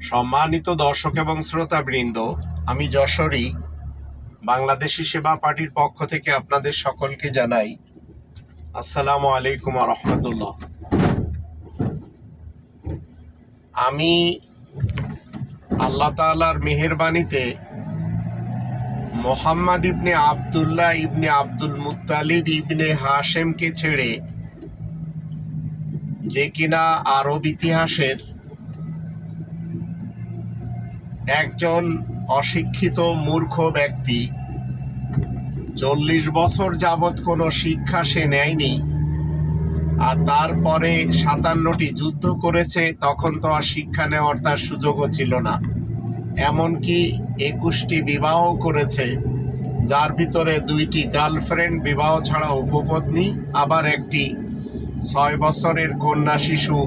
সম্মানিত দর্শক এবং শ্রোতাবৃন্দ, আমি যশোরী, বাংলাদেশি সেবা পার্টির পক্ষ থেকে আপনাদের সকলকে জানাই আসসালামু আলাইকুম রহমতুল্লাহ। আমি আল্লাহ তাআলার মেহেরবানিতে মোহাম্মদ ইবনে আবদুল্লাহ ইবনে আব্দুল মুত্তালিব ইবনে হাশেমকে ছেড়ে যে কিনা আরব ইতিহাসের একজন অশিক্ষিত মূর্খ ব্যক্তি। চল্লিশ বছর যাবৎ কোনো শিক্ষা সে নেয়নি। আর তারপরে সাতান্নটি যুদ্ধ করেছে, তখন তো আর শিক্ষা নেওয়ার তার সুযোগও ছিল না। এমনকি একুশটি বিবাহ করেছে, যার ভিতরে দুইটি গার্লফ্রেন্ড বিবাহ ছাড়া উপপত্নী, আবার একটি ছয় বছরের কন্যা শিশু,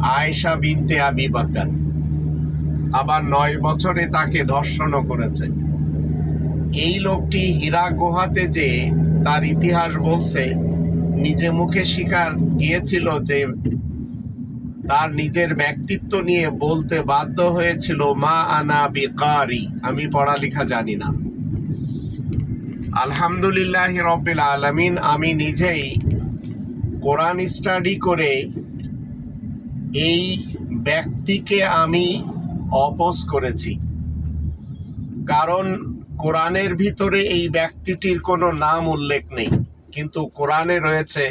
আয়েশা বিনতে আবি বাক্কার আবার নয় বছরে তাকে ধর্ষণও করেছে। এই লোকটি হীরা গুহাতে যে তার ইতিহাস বলছে, নিজে মুখে স্বীকার গিয়েছিল যে তার নিজের ব্যক্তিত্ব নিয়ে বলতে বাধ্য হয়েছিল, মা আনা বিকারি, আমি পড়ালেখা জানি না। আলহামদুলিল্লাহ রব্বিল আলামিন, আমি নিজেই কোরআন স্টাডি করে এই ব্যক্তিকে আমি অপোজ করেছি। কারণ কোরআনের ভিতরে এই ব্যক্তিটির কোনো নাম উল্লেখ নেই। কিন্তু কোরআনে রয়েছে,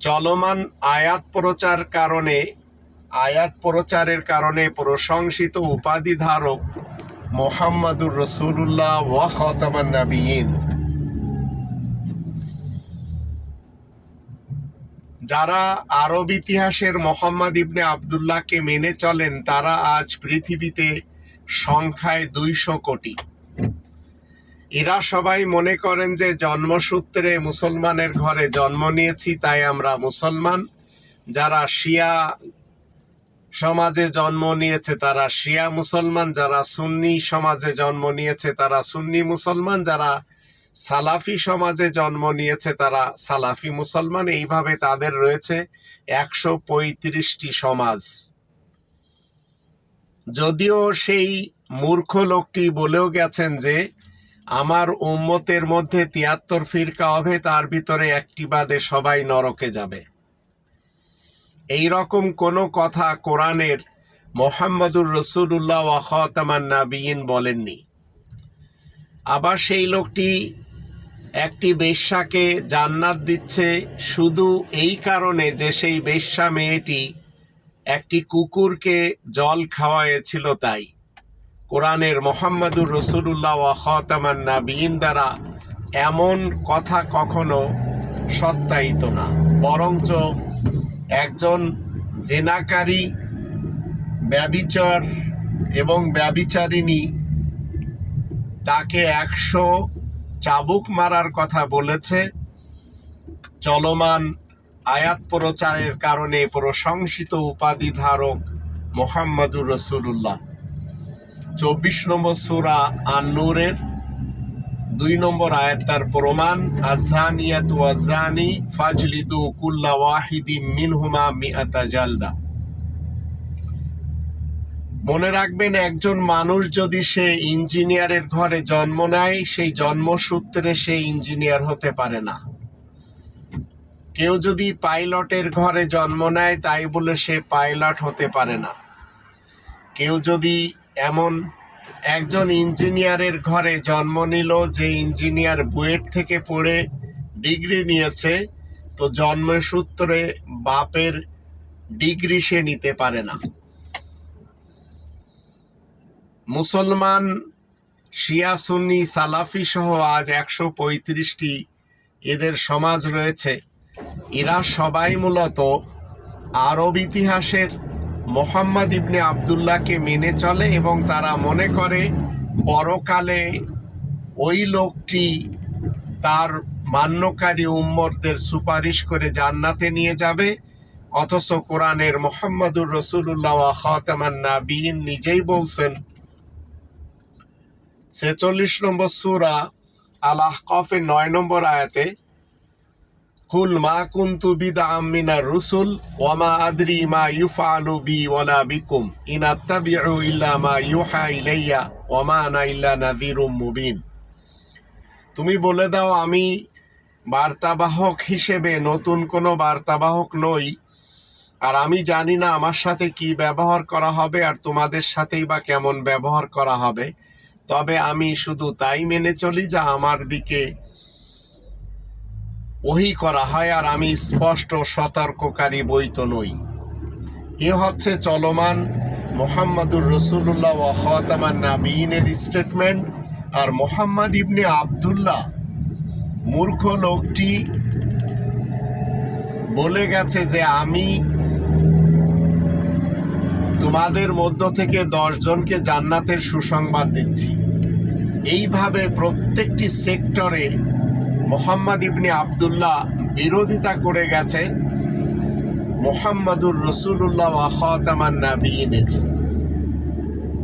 চলমান আয়াত প্রচার কারণে, আয়াত প্রচারের কারণে প্রশংসিত উপাধি ধারক মোহাম্মদুর রসুল্লাহ ওয়া খতামান যারা আরব ইতিহাসের মোহাম্মদ ইবনে আবদুল্লাহকে মেনে চলেন, তারা আজ পৃথিবীতে সংখ্যায় দুইশো কোটি। এরা সবাই মনে করেন যে জন্মসূত্রে মুসলমানের ঘরে জন্ম নিয়েছি, তাই আমরা মুসলমান। যারা শিয়া সমাজে জন্ম নিয়েছে, তারা শিয়া মুসলমান। যারা সুন্নি সমাজে জন্ম নিয়েছে, তারা সুন্নি মুসলমান। যারা সালাফি সমাজে জন্ম নিয়েছে তারা, সালাফি মুসলমান, এইভাবে তাদের রয়েছে একশো পঁয়ত্রিশটি সমাজ। যদিও সেই মূর্খ লোকটি বলেও গেছেন যে, আমার উম্মতের মধ্যে তিয়াত্তর ফিরকা হবে তার ভিতরে একটি বাদে সবাই নরকে যাবে। এই রকম কোনো কথা কোরআনের মোহাম্মদুর রসুল্লাহ ওয়াহতামান নাবিয়িন বলেননি। আবার সেই লোকটি একটি বেশ্যাকে জান্নাত দিচ্ছে শুধু এই কারণে যে সেই বেশ্যা মেয়েটি একটি কুকুরকে জল খাওয়াইছিল তাই। কোরআনের মোহাম্মদুর রসুল্লাহ ওয়াহতামান নাবিয়িন দ্বারা এমন কথা কখনো সত্যায়িত না। বরঞ্চ একজন জেনাকারী, ব্যবিচার এবং ব্যবিচারিণী তাকে একশো চাবুক মারার কথা বলেছে। চলমান আয়াত প্রচারের কারণে প্রশংসিত উপাধি ধারক মোহাম্মদুর রসুল্লাহ চব্বিশ নম্বর সুরা আন্নুরের দুই নম্বর আয়াত তার প্রমাণ আজানিয়াত ওয়াজানি ফাজলিদু কুল্লা ওয়াহিদি মিনহুমা মিআতা জালদা। মনে রাখবেন, একজন মানুষ যদি সে ইঞ্জিনিয়ারের ঘরে জন্ম নেয়, সেই জন্মসূত্রে সে ইঞ্জিনিয়ার হতে পারে না। কেউ যদি পাইলটের ঘরে জন্ম নেয়, তাই বলে সে পাইলট হতে পারে না। কেউ যদি এমন একজন ইঞ্জিনিয়ারের ঘরে জন্ম নিল, যে ইঞ্জিনিয়ার বুয়েট থেকে পড়ে ডিগ্রি নিয়েছে, তো জন্মসূত্রে বাপের ডিগ্রি সে নিতে পারে না। মুসলমান, শিয়া, সুন্নি, সালাফি সহ আজ একশো পঁয়ত্রিশটি এদের সমাজ রয়েছে। এরা সবাই মূলত আরব ইতিহাসের মোহাম্মদ ইবনে আবদুল্লাহকে মেনে চলে এবং তারা মনে করে পরকালে ওই লোকটি তার মান্যকারী উম্মরদের সুপারিশ করে জান্নাতে নিয়ে যাবে, অথচ কোরআনের মোহাম্মদুর রসুল্লাহ নাবিন নিজেই বলছেন ছেচল্লিশ নম্বর সুরা আল আহকফের নয় নম্বর আয়াতে, কুল মা কুন্তু বিদা আমিনার রুসুল ওয়ামা আদরি মা ইউফালু বি ওয়ালা বিকুম, ইন আত্তাবিউ ইল্লা মা ইউহা ইলাইয়া ওয়ামা আনা ইল্লা নাযীরুম মুবিন। তুমি বলে দাও, আমি বার্তাবাহক হিসেবে নতুন কোনো বার্তাবাহক নই, আর আমি জানি না আমার সাথে কি ব্যবহার করা হবে, আর তোমাদের সাথেই বা কেমন ব্যবহার করা হবে। তবে আমি শুধু তাই মেনে চলি যা আমার দিকে ওহি করা হয় আর আমি স্পষ্ট সতর্ককারী বই তো নই। এ হচ্ছে চলমান মোহাম্মদুর রসুল্লাহ ও খতামান নাবিনের স্টেটমেন্ট আর মোহাম্মদ ইবনে আবদুল্লাহ মূর্খ লোকটি বলে গেছে যে আমি তোমাদের মধ্য থেকে দশজনকে জান্নাতের সুসংবাদ দিচ্ছি। এইভাবে প্রত্যেকটি সেক্টরে মোহাম্মদ ইবনে আবদুল্লাহ বিরোধিতা করে গেছে মোহাম্মদুর রসুল্লাহ খাতামান নাবিনের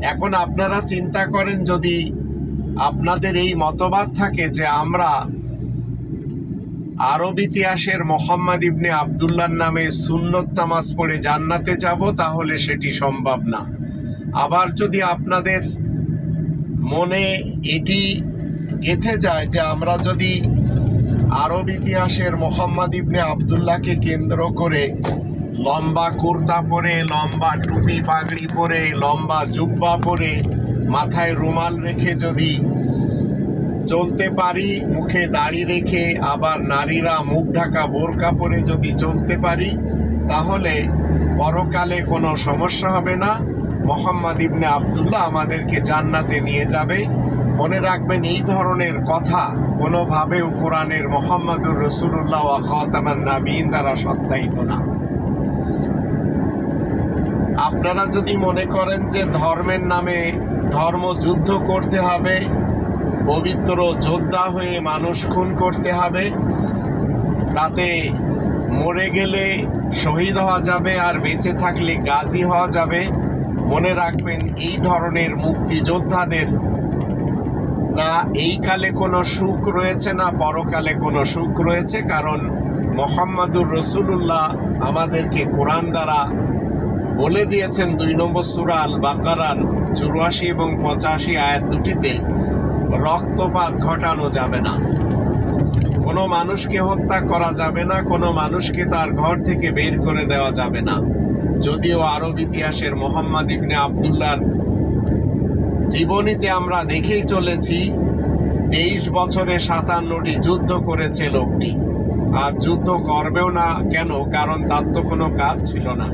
এখন আপনারা চিন্তা করেন যদি আপনাদের এই মতবাদ থাকে যে আমরা আরব ইতিহাসের মোহাম্মদ ইবনে আবদুল্লার নামে সুন্নত নামাজ পড়ে জান্নাতে যাব, তাহলে সেটি সম্ভব না। আবার যদি আপনাদের মনে এটি গেথে যায় যে আমরা যদি আরব ইতিহাসের মোহাম্মদ ইবনে আবদুল্লাহকে কেন্দ্র করে লম্বা কুর্তা পরে, লম্বা টুপি পাগড়ি পরে, লম্বা জুব্বা পরে, মাথায় রুমাল রেখে যদি চলতে পারি, মুখে দাড়ি রেখে আবার নারীরা মুখ ঢাকা বোরকা পরে যদি চলতে পারি, তাহলে পরকালে কোনো সমস্যা হবে না। মোহাম্মদ ইবনে আবদুল্লাহ আমাদেরকে জান্নাতে নিয়ে যাবে। মনে রাখবেন, এই ধরনের কথা কোনোভাবেও কোরআনের মোহাম্মদুর রসুল্লাহ খতামান নাবিন দ্বারা সত্যায়িত না। আপনারা যদি মনে করেন যে ধর্মের নামে ধর্ম যুদ্ধ করতে হবে পবিত্র যোদ্ধা হয়ে মানুষ খুন করতে হবে। তাতে মরে গেলে শহীদ হওয়া যাবে আর বেঁচে থাকলে গাজী হওয়া যাবে। মনে রাখবেন, এই ধরনের মুক্তিযোদ্ধাদের না এই কালে কোনো সুখ রয়েছে, না পরকালে কোনো সুখ রয়েছে, কারণ মোহাম্মদুর রসুল্লাহ আমাদেরকে কোরআন দ্বারা বলে দিয়েছেন, দুই নম্বর সুরা আল বাকারার চুরাশি এবং পঁচাশি আয়াত দুটিতে রক্তপাত ঘটানো যাবে না। কোনো মানুষকে হত্যা করা যাবে না, কোনো মানুষকে তার ঘর থেকে বের করে দেওয়া যাবে না। যদিও আরব ইতিহাসের মোহাম্মদ ইবনে আবদুল্লার জীবনীতে আমরা দেখেই চলেছি, তেইশ বছরে সাতান্নটি যুদ্ধ করেছে লোকটি। আর যুদ্ধ করবেও না কেন, কারণ তার তো কোনো কাজ ছিল না।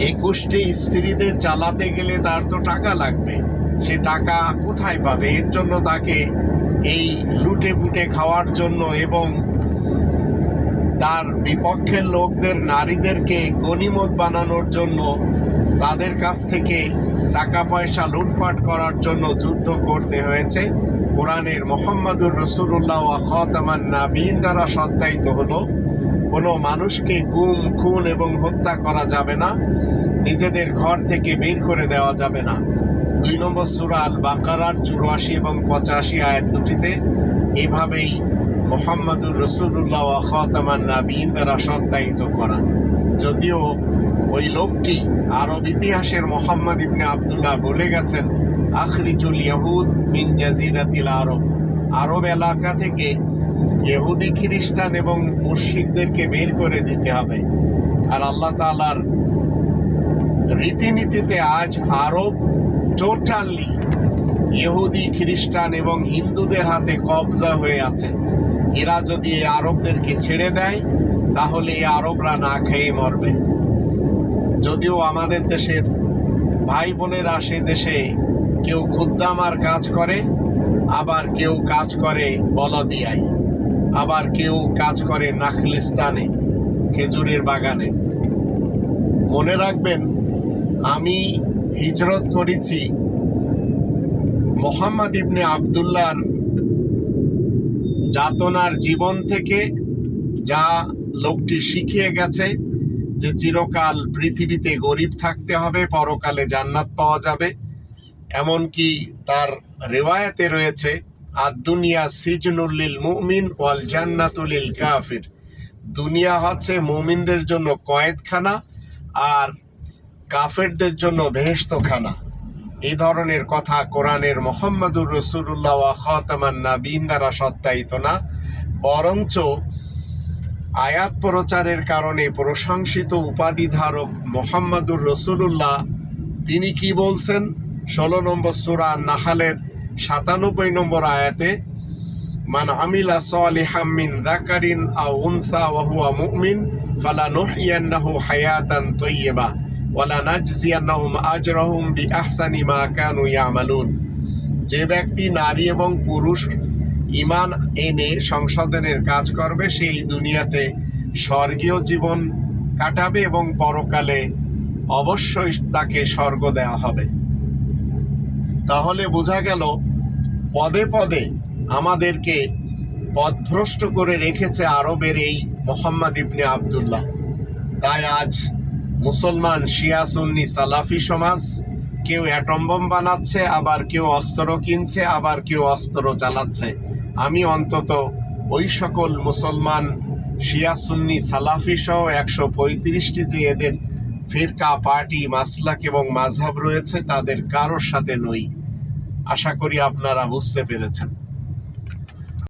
একুশটি স্ত্রীদের চালাতে গেলে তার তো টাকা লাগবে। সে টাকা কোথায় পাবে? এর জন্য তাকে এই লুটে পুটে খাওয়ার জন্য এবং তার বিপক্ষের লোকদের, নারীদেরকে গনিমত বানানোর জন্য তাদের কাছ থেকে টাকা পয়সা লুটপাট করার জন্য যুদ্ধ করতে হয়েছে। কোরআনের মোহাম্মদুর রসুল্লাহ খতামান নাবিন দ্বারা সত্যায়িত হলো, কোনো মানুষকে গুম, খুন এবং হত্যা করা যাবে না, নিজেদের ঘর থেকে বের করে দেওয়া যাবে না। দুই নম্বর সুরা আল বাকারার চুরাশি এবং পঁচাশি আয়াত দুটিতে এভাবেই মোহাম্মদুর রসুল্লাহ খতামান নাবিন দ্বারা সত্যায়িত করা। যদিও ওই লোকটি আরব ইতিহাসের মোহাম্মদ ইবনে আবদুল্লাহ বলে গেছেন, আখরিজুল ইয়াহুদ মিন জাজিরাতিল আরব। আরব এলাকা থেকে ইহুদি খ্রিস্টান এবং মুশরিকদেরকে বের করে দিতে হবে। আর আল্লাহ তাআলার রীতিনীতিতে আজ আরব টোটালি ইহুদি, খ্রিস্টান এবং হিন্দুদের হাতে কবজা হয়ে আছে। এরা যদি এই আরবদেরকে ছেড়ে দেয়, তাহলে এই আরবরা না খেয়ে মরবে। যদিও আমাদের দেশের ভাই বোনেরা সে দেশে কেউ খুদ্দামার কাজ করে, আবার কেউ কাজ করে বলদিয়ায়, আবার কেউ কাজ করে নাখলিস্তানে, খেজুরের বাগানে। মনে রাখবেন, আমি হিজরত করেছি। মোহাম্মদ ইবনে আবদুল্লার যাতনার জীবন থেকে যা লোকটি শিখিয়ে গেছে যে চিরকাল পৃথিবীতে গরিব থাকতে হবে, পরকালে জান্নাত পাওয়া যাবে। এমনকি তার রেওয়ায়তে রয়েছে আর দুনিয়া সিজনুল্লিল মুমিন ওয়াল জান্নাতুলিল কাফির। দুনিয়া হচ্ছে মুমিনদের জন্য কয়েদখানা আর কাফেরদের জন্য বেহেশতখানা এই ধরনের কথা কোরআনের মোহাম্মদুর রসুল্লাহ খাতামান নাবিন দ্বারা সত্যায়িত না, বরঞ্চ আয়াত প্রচারের কারণে প্রশংসিত উপাধি ধারক মোহাম্মদুর রসুল্লাহ তিনি কি বলছেন? ষোলো নম্বর সুরা নাহালের সাতানব্বই নম্বর আয়াতে, মান আমিলা সালিহাম মিন যাকারিন আও উনসা ওয়া হুয়া মুমিন ফালানুহইয়ান্নাহু হায়াতান তাইয়্যিবা যে ব্যক্তি নারী এবং পুরুষ ইমান এনে সংশোধনের কাজ করবে, সেই দুনিয়াতে স্বর্গীয় জীবন কাটাবে এবং পরকালে অবশ্যই তাকে স্বর্গ দেওয়া হবে। তাহলে বোঝা গেল, পদে পদে আমাদেরকে পথভ্রষ্ট করে রেখেছে আরবের এই মোহাম্মদ ইবনে আবদুল্লাহ। তাই আজ মুসলমান, শিয়া, সুন্নি, সালাফি সমাজ, কেউ অ্যাটম বোম বানাচ্ছে, আবার কেউ অস্ত্র কিনছে, আবার কেউ অস্ত্র চালাচ্ছে। আমি অন্তত ওই সকল মুসলমান, শিয়া, সুন্নি, সালাফি সহ একশো পঁয়ত্রিশটি যে এদের ফিরকা, পার্টি, মাসলাক এবং মাঝহাব রয়েছে, তাদের কারোর সাথে নই। আশা করি আপনারা বুঝতে পেরেছেন।